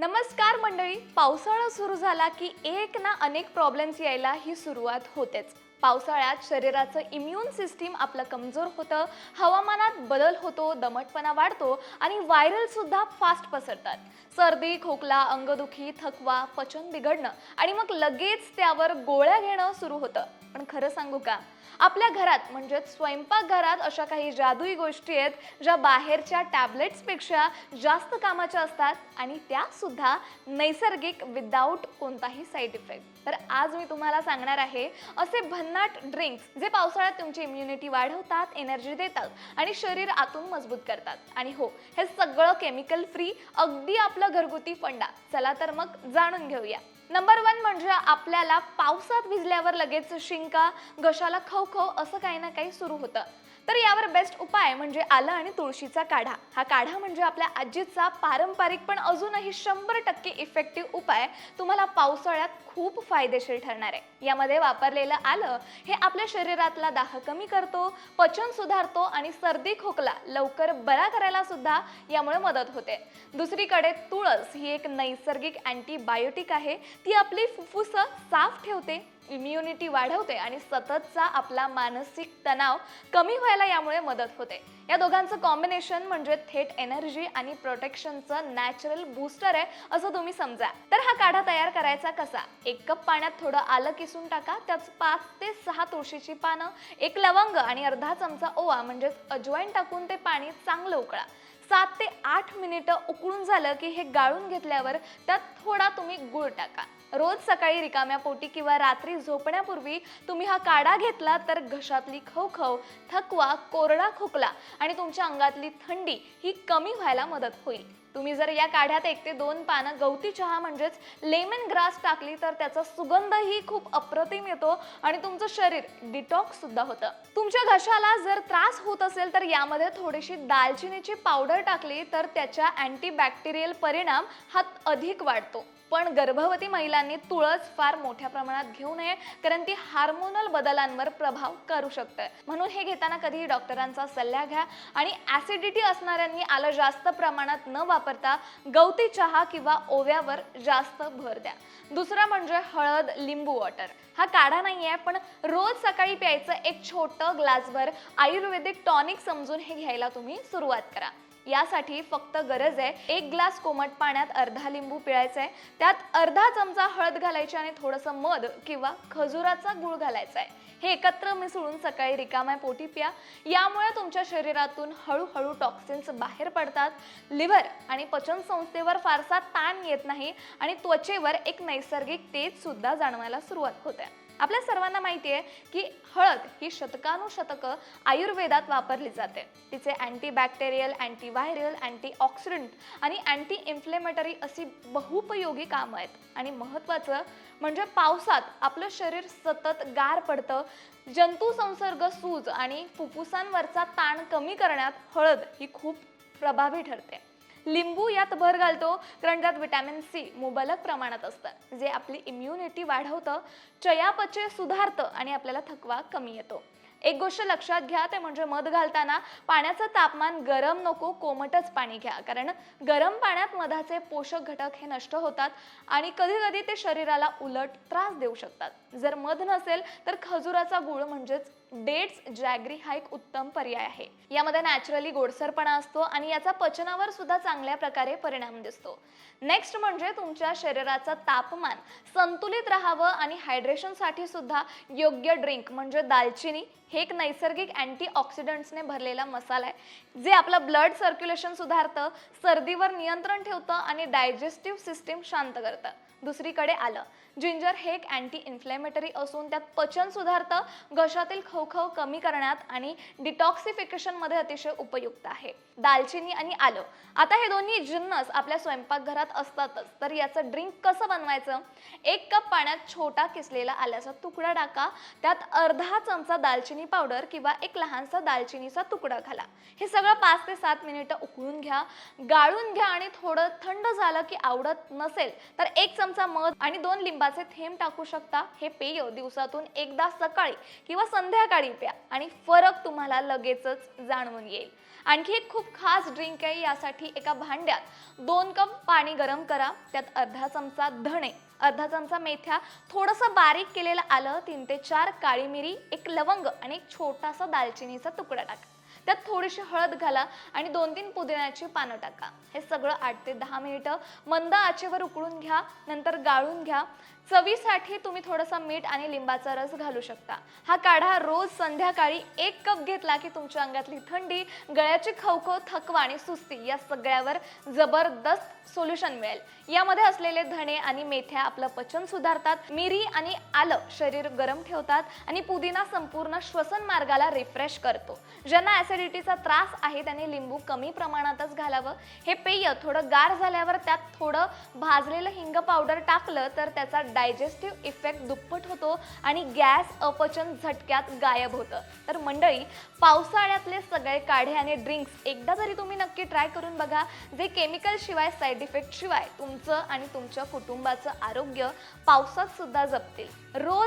नमस्कार मंडळी पावसाळा सुरू झाला की एक ना अनेक प्रॉब्लेम्स यायला ही सुरुवात होतेच. पावसाळ्यात शरीराचं इम्युन सिस्टीम आपलं कमजोर होतं हवामानात बदल होतो दमटपणा वाढतो आणि व्हायरलसुद्धा फास्ट पसरतात. सर्दी खोकला अंगदुखी थकवा पचन बिघडणं आणि मग लगेच त्यावर गोळ्या घेणं सुरू होतं. पण खरं सांगू का? आपल्या घरात म्हणजेच स्वयंपाकघरात अशा काही जादुई गोष्टी आहेत ज्या बाहेरच्या टॅबलेट्सपेक्षा जास्त कामाच्या असतात आणि त्या सुद्धा नैसर्गिक विदाऊट कोणताही साईड इफेक्ट तर आज मी तुम्हाला सांगणार आहे असे भन्नाट ड्रिंक्स जे पावसाळ्यात तुमची इम्युनिटी वाढवतात एनर्जी देतात आणि शरीर आतून मजबूत करतात. आणि हो हे सगळं केमिकल फ्री अगदी आपलं घरगुती फंडा. चला तर मग जाणून घेऊया. नंबर वन म्हणजे आपल्याला पावसात भिजल्यावर लगेच शिंका घशाला खवखव असं काही ना काही सुरू होतं. तर यावर बेस्ट उपाय म्हणजे आलं आणि तुळशीचा काढा. हा काढा म्हणजे आपल्या आजीचा पारंपरिक पण अजूनही शंभर टक्के इफेक्टिव्ह उपाय तुम्हाला पावसाळ्यात खूप फायदेशीर ठरणार आहे. यामध्ये वापरलेलं आलं हे आपल्या शरीरातला दाह कमी करतो पचन सुधारतो आणि सर्दी खोकला लवकर बरा करायला सुद्धा यामुळे मदत होते. दुसरीकडे तुळस ही एक नैसर्गिक अँटीबायोटिक आहे. ती आपली फुफ्फुसं साफ ठेवते इम्युनिटी वाढवते आणि सततचा आपला मानसिक तणाव कमी व्हायला यामुळे मदत होते. या दोघांचं कॉम्बिनेशन म्हणजे थेट एनर्जी आणि प्रोटेक्शनचं नॅचरल बूस्टर आहे असं तुम्ही समजा. तर हा काढा तयार करायचा कसा? एक कप पाण्यात थोडं आलं किसून टाका त्यात पाच ते सहा तुळशीची पानं एक लवंग आणि अर्धा चमचा ओवा म्हणजेच अजवाईन टाकून ते पाणी चांगलं उकळा. सात ते आठ मिनिटं उकळून झालं की हे गाळून घेतल्यावर त्यात थोडा तुम्ही गुळ टाका. रोज सकाळी रिकाम्या पोटी किंवा रात्री झोपण्यापूर्वी तुम्ही हा काढा घेतला तर घशातली खवखव थकवा कोरडा खोकला आणि तुमच्या अंगातली थंडी ही कमी व्हायला मदत होईल. तुम्ही जर या काढ्यात एक ते दोन पानं गवती चहा म्हणजेच लेमन ग्रास टाकली तर त्याचा सुगंधही खूप अप्रतिम येतो आणि तुमचं शरीर डिटॉक्स सुद्धा होतं. तुमच्या घशाला जर त्रास होत असेल तर यामध्ये थोडीशी दालचिनीची पावडर टाकली तर त्याच्या अँटीबॅक्टेरियल परिणाम हा अधिक वाढतो. पण गर्भवती महिलांनी तुळस फार मोठ्या प्रमाणात घेऊ नये कारण ती हार्मोनल बदलांवर प्रभाव करू शकते. म्हणून हे घेताना कधीही डॉक्टरांचा सल्ला घ्या आणि ऍसिडिटी असणाऱ्यांनी आलं जास्त प्रमाणात न वापरता गवती चहा किंवा ओव्यावर जास्त भर द्या. दुसरं म्हणजे हळद लिंबू वॉटर हा काढा नाही आहे पण रोज सकाळी प्यायचं एक छोटं ग्लासभर आयुर्वेदिक टॉनिक समजून हे घ्यायला तुम्ही सुरुवात करा. यासाठी फक्त गरज आहे. एक ग्लास कोमट पाण्यात अर्धा लिंबू पिळायचा आहे. त्यात अर्धा चमचा हळद घालायची आणि थोडंसं मध किंवा खजुराचा गुळ घालायचा आहे. हे एकत्र मिसळून सकाळी रिकाम्या पोटी प्या. यामुळे तुमच्या शरीरातून हळूहळू टॉक्सिन्स बाहेर पडतात. लिव्हर आणि पचन संस्थेवर फारसा ताण येत नाही आणि त्वचेवर एक नैसर्गिक तेज सुद्धा जाणवायला सुरुवात होते. आपल्या सर्वांना माहिती आहे की हळद ही शतकानुशतकं आयुर्वेदात वापरली जाते. तिचे अँटीबॅक्टेरियल अँटीव्हायरल अँटीऑक्सिडंट आणि अँटी इन्फ्लेमेटरी अशी बहुपयोगी कामं आहेत. आणि महत्त्वाचं म्हणजे पावसात आपलं शरीर सतत गार पडतं. जंतू संसर्ग सूज आणि फुफ्फुसांवरचा ताण कमी करण्यात हळद ही खूप प्रभावी ठरते. लिंबू यात भर घालतो. कारण त्यात विटॅमिन सी मुबलक प्रमाणात असतं. जे आपली इम्युनिटी वाढवतं चयापचय सुधारतं आणि आपल्याला थकवा कमी येतो. एक गोष्ट लक्षात घ्या ते म्हणजे मध घालताना पाण्याचं तापमान गरम नको कोमटच पाणी घ्या. कारण गरम पाण्यात मधाचे पोषक घटक हे नष्ट होतात आणि कधी कधी ते शरीराला उलट त्रास देऊ शकतात. जर मध नसेल तर खजुराचा गुळ म्हणजेच डेट्स जॅगरी हा एक उत्तम पर्याय आहे. यामध्ये नॅचरली गोडसरपणा असतो आणि याचा पचनावर सुद्धा चांगल्या प्रकारे परिणाम दिसतो. नेक्स्ट म्हणजे तुमच्या शरीराचं तापमान. संतुलित राहावं आणि हायड्रेशनसाठी सुद्धा योग्य ड्रिंक म्हणजे दालचिनी हे एक नैसर्गिक अँटीऑक्सिडंट्सने भरलेला मसाला आहे जे आपलं ब्लड सर्क्युलेशन सुधारतं सर्दीवर नियंत्रण ठेवतं आणि डायजेस्टिव्ह सिस्टीम शांत करतं. दुसरीकडे आलं. जिंजर हे एक अँटी इन्फ्लेमेटरी असून त्यात पचन सुधारतं घशातील खवखव कमी करण्यात आणि डिटॉक्सिफिकेशनमध्ये अतिशय उपयुक्त आहे. दालचिनी आणि आलं. आता हे दोन्ही जिन्नस आपल्या स्वयंपाकघरात असतातच. तर याचं ड्रिंक कसं बनवायचं? एक कप पाण्यात छोटा किसलेला आल्याचा तुकडा टाका. त्यात अर्धा चमचा दालचिनी पावडर किंवा एक लहानसा दालचिनीचा तुकडा घाला. हे सगळं पाच ते सात मिनिटं उकळून घ्या. गाळून घ्या आणि थोडं थंड झालं की आवडत नसेल तर एक चमचा मध आणि दोन लिंबाचे थेंब टाकू शकता. हे पेय दिवसातून एकदा सकाळी किंवा संध्याकाळी संध्याकाळी प्या आणि फरक तुम्हाला लगेचच जाणवून येईल. आणखी एक खूप खास ड्रिंक आहे यासाठी एका भांड्यात दोन कप पाणी गरम करा. त्यात अर्धा चमचा धणे अर्धा चमचा मेथ्या थोडंसं बारीक केलेलं आलं तीन ते चार काळी मिरी एक लवंग आणि एक छोटासा दालचिनीचा तुकडा टाका. त्यात थोडीशी हळद घाला आणि दोन तीन पुदिन्याची पानं टाका. हे सगळं आठ ते दहा मिनिटं मंद आचेवर उकळून घ्या नंतर गाळून घ्या. चवीसाठी तुम्ही थोडंसं मीठ आणि लिंबाचा रस घालू शकता. हा काढा रोज संध्याकाळी एक कप घेतला की तुमच्या अंगातली थंडी गळ्याची खवखव थकवा आणि सुस्ती या सगळ्यावर जबरदस्त सोल्युशन मिळेल. यामध्ये असलेले धणे आणि मेथ्या आपलं पचन सुधारतात मिरी आणि आलं शरीर गरम ठेवतात आणि पुदिना संपूर्ण श्वसन मार्गाला रिफ्रेश करतो. ज्यांना ऍसिडिटीचा त्रास आहे त्यांनी लिंबू कमी प्रमाणातच घालावं. हे पेय थोडं गार झाल्यावर त्यात थोडं भाजलेलं हिंग पावडर टाकलं तर त्याचा डायजेस्टिव्ह इफेक्ट दुप्पट होतो आणि गॅस अपचन झटक्यात गायब होतं. तर मंडळी पावसाळ्यातले सगळे काढे आणि ड्रिंक्स एकदा तरी तुम्ही नक्की ट्राय करून बघा. जे केमिकल शिवाय साईड इफेक्ट शिवाय तुमचं आणि तुमच्या कुटुंबाचं आरोग्य पावसात सुद्धा जपतील. रोज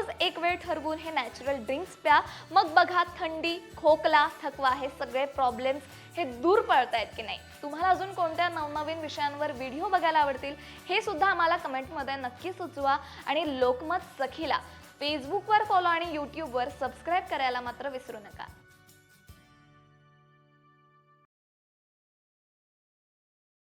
वेळ ठरवून हे नॅचरल ड्रिंक्स प्या. मग बघा थंडी खोकला थकवा हे सगळे प्रॉब्लेम्स हे दूर पळतायत की नाही? तुम्हाला अजून कोणत्या नवनवीन विषयांवर व्हिडिओ बघायला आवडतील हे सुद्धा आम्हाला कमेंटमध्ये नक्की सुचवा आणि लोकमत सखीला. फेसबुकवर फॉलो आणि यूट्यूबवर सबस्क्राईब करायला मात्र विसरू नका.